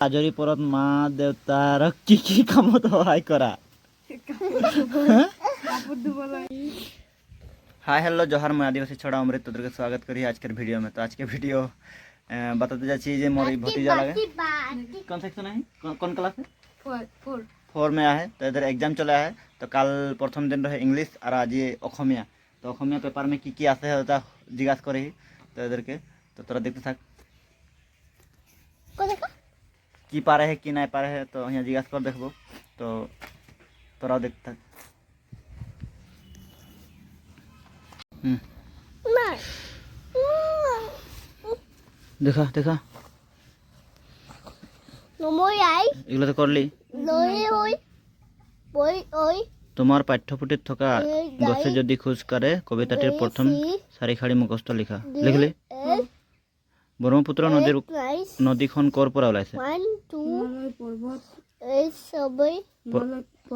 আজৰি পৰত মা দেউতাৰক কি কি কামত সহায় কৰা হাই হ্যালো জোহার मैं आदिवासी छोड़ा अमृत তোদেরকে स्वागत करी आज के वीडियो में तो आज के वीडियो अ, बताते যাচ্ছি যে मोर ई भतीजा लगे कौन सेक्शन है कौन, कौन क्लास है फोर में है तो इधर एग्जाम चला है तो কাল প্রথম দিন রহে ইংলিশ আর আজ অসমীয়া তো অসমীয়া পেপার में কি কি আছে ওটা জিজ্ঞাসা করি তো এদেরকে তো তোরা দেখতে থাক কি পারে হে কি নাই পারে হে তো হিয়া জিজ্ঞাসা করে দেখব। তো তোরাও দেখতে থাক। দেখা দেখা। এগুলো করলি? তোমার পাঠ্যপুটিত থকা গছে যদি খোজ কাঢ়ে কবিতাটির প্রথম চাৰিশাৰী মুখস্থ লিখা। লিখিলি? ব্ৰহ্মপুত্ৰ নদীৰ নদীখন ক'ৰ পৰা ওলাইছে?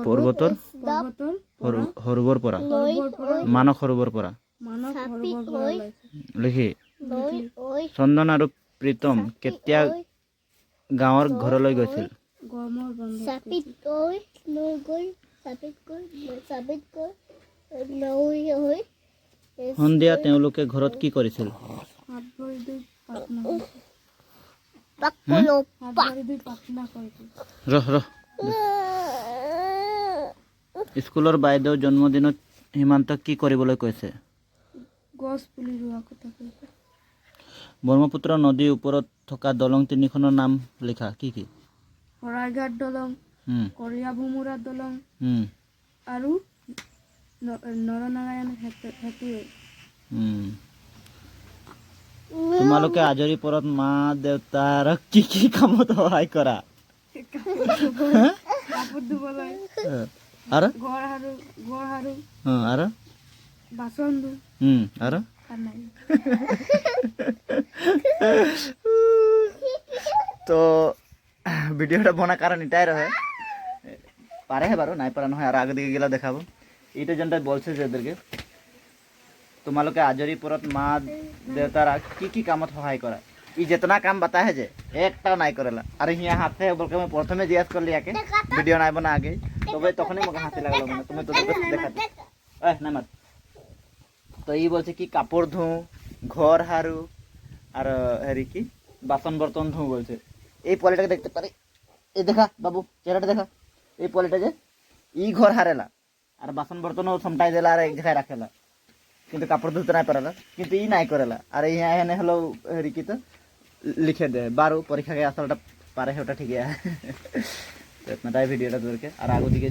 পৰ্বতৰ? সৰু- সৰোবৰ পৰা। মানস সৰোবৰ পৰা। লিখি। চন্দন আৰু প্ৰীতম কেতিয়া গাঁৱৰ ঘৰলৈ গৈছিল? সন্ধিয়া তেওঁলোকে ঘৰত কি কৰিছিল? স্কুলৰ বাইদেউ জন্মদিনত সীমান্তক কি কৰিবলৈ কৈছে ব্ৰহ্মপুত্ৰ নদীৰ ওপৰত থকা দলং তিনিখনৰ নাম লিখা কি কি? শৰাইঘাট দলং হুম, কৰিয়া ভোমোৰা দলং আৰু ন- নৰনাৰায়ণ সেতু-। তোমালোকে আজৰি পৰত মা দেউতাৰক কি কি কামত সহায় কৰা? আৰু? আৰু? আৰু? তো ভিডিওটা বনা কারণ এটাই রহে পারে হে বারো নাই পারা নহয় আর আগে দিকে গেলে দেখাবো। এইটা যেটা বলছে যে এদেরকে তোমালোকে আজরি পরত মা দেউতারা কি কি কামত সহায় করা ই যেতনা কাম বাতাহে যে একটাও নাই করেলা আর হিয়া হাতে বলকে আমি প্রথমে জিজ্ঞাসা করলি ইয়াকে ভিডিও নাই বনা আগে তবে তখনই মোক হাসি লাগল মানে তুমি তো দেখাতে এহ না মাত। তো ই বলছে কি কাপড় ধু ঘর হারু আর হেরি কি বাসন বর্তন ধু বলছে। এই পলিটাকে দেখতে পারি এই দেখা বাবু চেহারাটা দেখা। এই পলিটা যে ই ঘর হারেলা আর বাসন বর্তনও সমটাই দেলা আর এক জায়গায় রাখেলা কিন্তু কাপড় ধুতে নাই পারেলা কিন্তু ই নাই করেলা। আর এই এনে হলো হেরি কি তো? লিখে দে, বারো পরীক্ষাকে আসলটা পারে ওটা ঠিকই। আপনারাই ভিডিওটা তোদেরকে আর আগে দিকে